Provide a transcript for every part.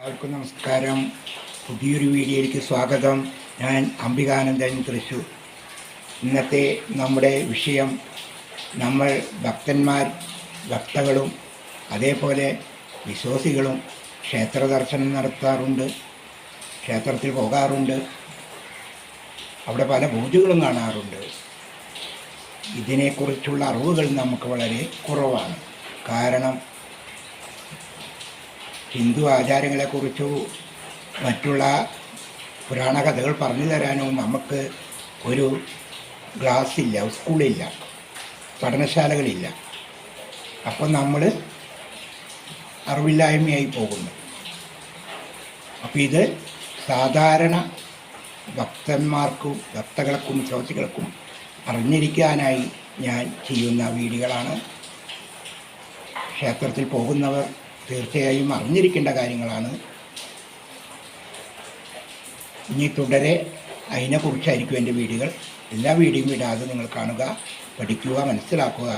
എല്ലാവർക്കും നമസ്കാരം. പുതിയൊരു വീഡിയോയിലേക്ക് സ്വാഗതം. ഞാൻ അംബികാനന്ദൻ തൃശൂർ. ഇന്നത്തെ നമ്മുടെ വിഷയം നമ്മൾ ഭക്തന്മാർ ഭക്തകളും അതേപോലെ വിശ്വാസികളും ക്ഷേത്ര ദർശനം നടത്താറുണ്ട് ക്ഷേത്രത്തിൽ പോകാറുണ്ട്. അവിടെ പല പൂജകളും കാണാറുണ്ട്. ഇതിനെക്കുറിച്ചുള്ള അറിവുകൾ നമുക്ക് വളരെ കുറവാണ്. കാരണം ഹിന്ദു ആചാരങ്ങളെക്കുറിച്ചോ മറ്റുള്ള പുരാണ കഥകൾ പറഞ്ഞു തരാനോ നമുക്ക് ഒരു ക്ലാസ് ഇല്ല സ്കൂളില്ല പഠനശാലകളില്ല. അപ്പോൾ നമ്മൾ അറിവില്ലായ്മയായി പോകുന്നു. അപ്പോൾ ഇത് സാധാരണ ഭക്തന്മാർക്കും ഭക്തകൾക്കും ശ്രോതികൾക്കും അറിഞ്ഞിരിക്കാനായി ഞാൻ ചെയ്യുന്ന വീഡിയോകളാണ്. ക്ഷേത്രത്തിൽ പോകുന്നവർ തീർച്ചയായും അറിഞ്ഞിരിക്കേണ്ട കാര്യങ്ങളാണ്. ഇനി തുടരെ അതിനെക്കുറിച്ചായിരിക്കും എന്റെ വീഡിയോകൾ. എല്ലാ വീഡിയോയും വിടാതെ നിങ്ങൾ കാണുക പഠിക്കുക മനസ്സിലാക്കുക.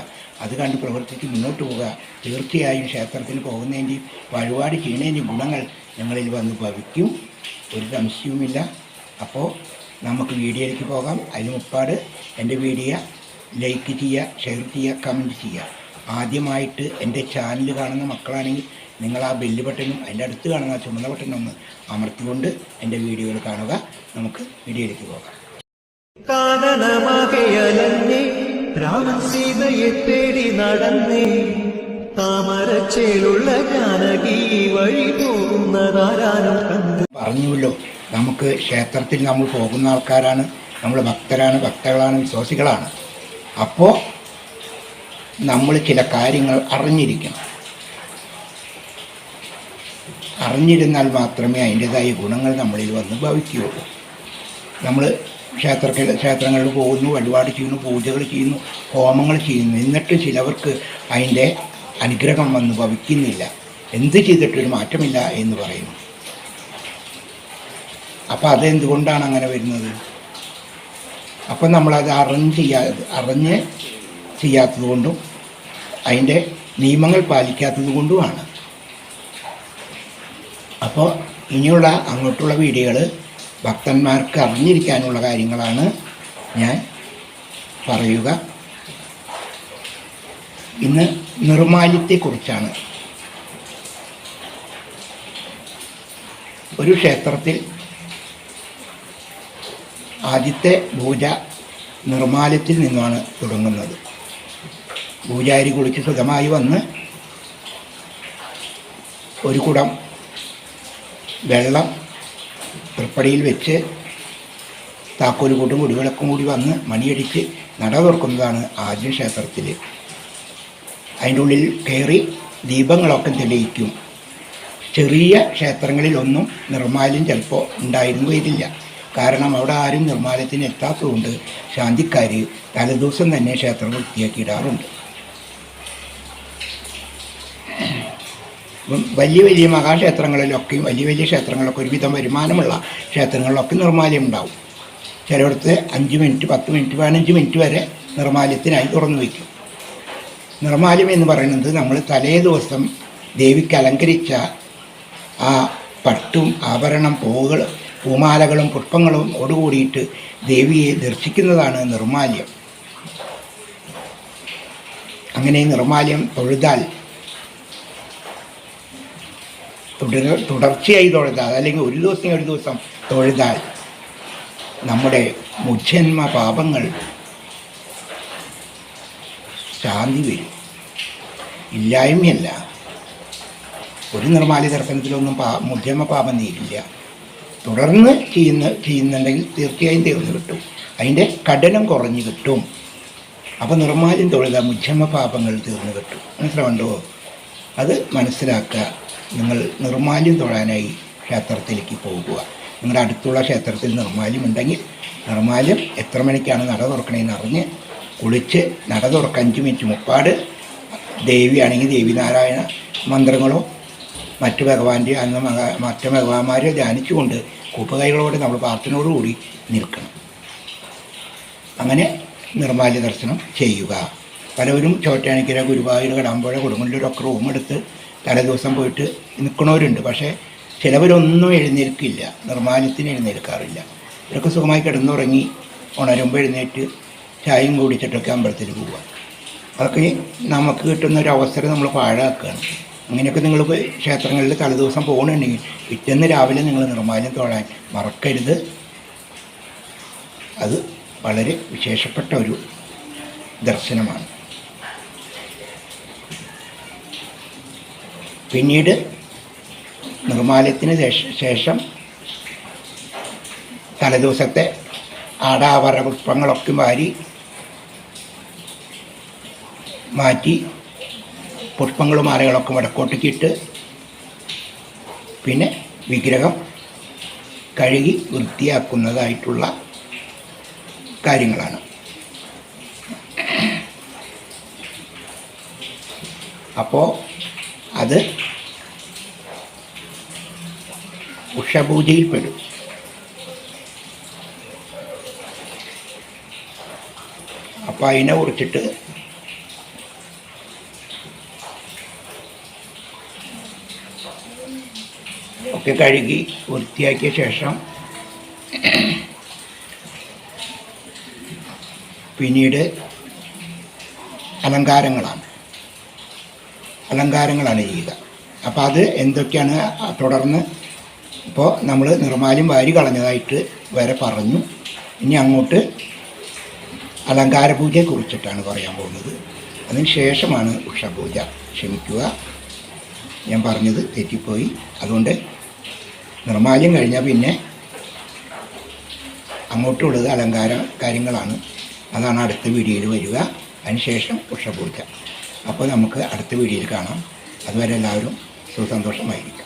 അത് കണ്ട് പ്രവർത്തിച്ച് മുന്നോട്ട് പോവുക. തീർച്ചയായും ക്ഷേത്രത്തിന് പോകുന്നതിന്റെയും വഴിപാട് ചെയ്യുന്നതിന്റെയും ഗുണങ്ങൾ ഞങ്ങളിൽ വന്ന് ഭവിക്കും. ഒരു സംശയവുമില്ല. അപ്പോൾ നമുക്ക് വീഡിയോയിലേക്ക് പോകാം. അതിന് മുപ്പാട് എന്റെ വീഡിയോ ലൈക്ക് ചെയ്യുക ഷെയർ ചെയ്യുക കമന്റ് ചെയ്യുക. ആദ്യമായിട്ട് എന്റെ ചാനൽ കാണുന്ന മക്കളാണെങ്കിൽ നിങ്ങൾ ആ ബെല്ല് ബട്ടനും അതിന്റെ അടുത്ത് കാണുന്ന ആ ചുമന്ന ബട്ടനും ഒന്ന് അമർത്തിക്കൊണ്ട് എന്റെ വീഡിയോകൾ കാണുക. നമുക്ക് വീഡിയോയിലേക്ക് പോകാം. കാനനമകയലന്നേ രാമൻ സീതയെ തേടി നടന്നേ. താമരച്ചേലുള്ള ജാനകി വഴി പോകുന്നതാരാനും കണ്ടു. പറഞ്ഞുവല്ലോ നമുക്ക് ക്ഷേത്രത്തിൽ നമ്മൾ പോകുന്ന ആൾക്കാരാണ് നമ്മൾ ഭക്തരാണ് ഭക്തകളാണ് വിശ്വാസികളാണ്. അപ്പോൾ നമ്മൾ ചില കാര്യങ്ങൾ അറിഞ്ഞിരിക്കണം. അറിഞ്ഞിരുന്നാൽ മാത്രമേ അതിന്റെതായ ഗുണങ്ങൾ നമ്മളിൽ വന്ന് ഭവിക്കുകയുള്ളൂ. നമ്മൾ ക്ഷേത്ര ക്ഷേത്രങ്ങളിൽ പോകുന്നു വഴിപാട് ചെയ്യുന്നു പൂജകൾ ചെയ്യുന്നു ഹോമങ്ങൾ ചെയ്യുന്നു. എന്നിട്ട് ചിലവർക്ക് അതിന്റെ അനുഗ്രഹം വന്ന് ഭവിക്കുന്നില്ല. എന്ത് ചെയ്തിട്ടൊരു മാറ്റമില്ല എന്ന് പറയുന്നു. അപ്പോൾ അതെന്തുകൊണ്ടാണ് അങ്ങനെ വരുന്നത്? അപ്പം നമ്മളത് അറിഞ്ഞ് ചെയ്യാ അറിഞ്ഞ് ചെയ്യാത്തത് കൊണ്ടും അതിന്റെ നിയമങ്ങൾ പാലിക്കാത്തത് കൊണ്ടുമാണ് അപ്പോൾ ഇനിയുള്ള അങ്ങോട്ടുള്ള വീഡിയോകൾ ഭക്തന്മാർക്ക് അറിഞ്ഞിരിക്കാനുള്ള കാര്യങ്ങളാണ് ഞാൻ പറയുക. ഇന്ന് നിർമാല്യത്തെക്കുറിച്ചാണ്. ഒരു ക്ഷേത്രത്തിൽ ആദ്യത്തെ പൂജ നിർമാല്യത്തിൽ നിന്നാണ് തുടങ്ങുന്നത്. പൂജാരി കുളിച്ച് സുഖമായി വന്ന് ഒരു കുടം വെള്ളം തൃപ്പടിയിൽ വെച്ച് താക്കോൽ കൂട്ടും കുടിവിളക്കും കൂടി വന്ന് മണിയടിച്ച് നട തുറക്കുന്നതാണ് ആദ്യ ക്ഷേത്രത്തിൽ അതിന്റെ ഉള്ളിൽ കയറി ദീപങ്ങളൊക്കെ തെളിയിക്കും. ചെറിയ ക്ഷേത്രങ്ങളിലൊന്നും നിർമ്മാല്യം ചിലപ്പോൾ ഉണ്ടായിരുന്നു വരില്ല കാരണം അവിടെ ആരും നിർമ്മാല്യത്തിന് എത്താത്തതുകൊണ്ട് ശാന്തിക്കാർ തലേദിവസം തന്നെ ക്ഷേത്രം വൃത്തിയാക്കിയിടാറുണ്ട് വലിയ വലിയ മഹാക്ഷേത്രങ്ങളിലൊക്കെയും വലിയ വലിയ ക്ഷേത്രങ്ങളിലൊക്കെ ഒരുവിധം വരുമാനമുള്ള ക്ഷേത്രങ്ങളിലൊക്കെ നിർമ്മാല്യം ഉണ്ടാവും. ചിലയിടത്ത് അഞ്ച് മിനിറ്റ് പത്ത് മിനിറ്റ് പതിനഞ്ച് മിനിറ്റ് വരെ നിർമ്മാല്യത്തിനായി തുറന്നു വയ്ക്കും. നിർമ്മാല്യം എന്ന് പറയുന്നത് നമ്മൾ തലേ ദിവസം ദേവിക്ക് അലങ്കരിച്ച ആ പട്ടും ആഭരണം പൂവുകൾ പൂമാലകളും പുഷ്പങ്ങളും ഓടുകൂടിയിട്ട് ദേവിയെ ദർശിക്കുന്നതാണ് നിർമ്മാല്യം. അങ്ങനെ നിർമ്മാല്യം തൊഴുതാൽ തുടർ തുടർച്ചയായി തൊഴുതാൽ അല്ലെങ്കിൽ ഒരു ദിവസം ഒരു ദിവസം തൊഴുതാൽ നമ്മുടെ മുജ്ജന്മ പാപങ്ങൾ ശാന്തി വരും. ഇല്ലായ്മയല്ല. ഒരു നിർമ്മാല്യ ദർശനത്തിലൊന്നും പാ മുജ്ജന്മ പാപം നീക്കില്ല തുടർന്ന് ചെയ്യുന്ന ചെയ്യുന്നുണ്ടെങ്കിൽ തീർച്ചയായും തീർന്നു കിട്ടും. അതിന്റെ കഠിനം കുറഞ്ഞു കിട്ടും. അപ്പോൾ നിർമ്മാല്യം തൊഴുക മുജ്ജന്മ പാപങ്ങൾ തീർന്നു കിട്ടും. മനസ്സിലാവണ്ടോ അത് മനസ്സിലാക്കുക. നിങ്ങൾ നിർമാല്യം തൊഴാനായി ക്ഷേത്രത്തിലേക്ക് പോകുക. നിങ്ങളുടെ അടുത്തുള്ള ക്ഷേത്രത്തിൽ നിർമാല്യം ഉണ്ടെങ്കിൽ നിർമാല്യം എത്ര മണിക്കാണ് നട തുറക്കണേന്ന് അറിഞ്ഞ് കുളിച്ച് നട തുറക്ക അഞ്ച് മിനിറ്റ് മുപ്പാട്. ദേവിയാണെങ്കിൽ ദേവിനാരായണ മന്ത്രങ്ങളോ മറ്റു ഭഗവാന്റെ അന്ന് മക മറ്റു ഭഗവാന്മാരെ ധ്യാനിച്ചുകൊണ്ട് കൂപ്പുകൈകളോടെ നമ്മൾ പ്രാർത്ഥനയോടുകൂടി നിൽക്കണം. അങ്ങനെ നിർമാല്യ ദർശനം ചെയ്യുക. പലവരും ചോറ്റാനിക്കര ഗുരുവായൂർ കടാമ്പുഴ കൊടുങ്ങല്ലൂരൊക്കെ റൂം എടുത്ത് തലേദിവസം പോയിട്ട് നിൽക്കണവരുണ്ട്. പക്ഷേ ചിലവരൊന്നും എഴുന്നേൽക്കില്ല. നിർമ്മാണത്തിന് എഴുന്നേൽക്കാറില്ല. ഇവരൊക്കെ സുഖമായി കിടന്നുറങ്ങി ഉണരുമ്പോൾ എഴുന്നേറ്റ് ചായയും കുടിച്ചിട്ടൊക്കെ അമ്പലത്തിൽ പോവുക അതൊക്കെ നമുക്ക് കിട്ടുന്ന ഒരു അവസരം നമ്മൾ പാഴാക്കുകയാണ് അങ്ങനെയൊക്കെ നിങ്ങൾ ക്ഷേത്രങ്ങളിൽ തലേദിവസം പോകണമെങ്കിൽ പിറ്റേന്ന് രാവിലെ നിങ്ങൾ നിർമ്മാല്യം തൊഴാൻ മറക്കരുത്. അത് വളരെ വിശേഷപ്പെട്ട ഒരു ദർശനമാണ്. പിന്നീട് നിർമ്മാല്യത്തിന് ശേഷം തലേദിവസത്തെ ആടാവര പുഷ്പങ്ങളൊക്കെ വാരി മാറ്റി പുഷ്പങ്ങളും മാലകളൊക്കെ വടക്കോട്ടേക്ക് ഇട്ട് പിന്നെ വിഗ്രഹം കഴുകി വൃത്തിയാക്കുന്നതായിട്ടുള്ള കാര്യങ്ങളാണ്. അപ്പോൾ അത് ഉഷപൂജയിൽപ്പെടും അപ്പം അതിനെ കുറിച്ചിട്ട് ഒക്കെ കഴുകി വൃത്തിയാക്കിയ ശേഷം പിന്നീട് അലങ്കാരങ്ങളാണ്. അലങ്കാരങ്ങളാണ് അലയുക അപ്പോൾ അത് എന്തൊക്കെയാണ് തുടർന്ന് ഇപ്പോൾ നമ്മൾ നിർമ്മാല്യം വാരി കളഞ്ഞതായിട്ട് വരെ പറഞ്ഞു. ഇനി അങ്ങോട്ട് അലങ്കാര പൂജയെ കുറിച്ചിട്ടാണ് പറയാൻ പോകുന്നത്. അതിന് ശേഷമാണ് ഉഷപൂജ. ക്ഷമിക്കുക. ഞാൻ പറഞ്ഞത് തെറ്റിപ്പോയി. അതുകൊണ്ട് നിർമ്മാല്യം കഴിഞ്ഞാൽ പിന്നെ അങ്ങോട്ടുള്ളത് അലങ്കാര കാര്യങ്ങളാണ്. അതാണ് അടുത്ത വീഡിയോയിൽ വരിക. അതിനുശേഷം ഉഷപൂജ. അപ്പോൾ നമുക്ക് അടുത്ത വീഡിയോയിൽ കാണാം. അതുവരെ എല്ലാവരും സുസന്തോഷമായിരിക്കും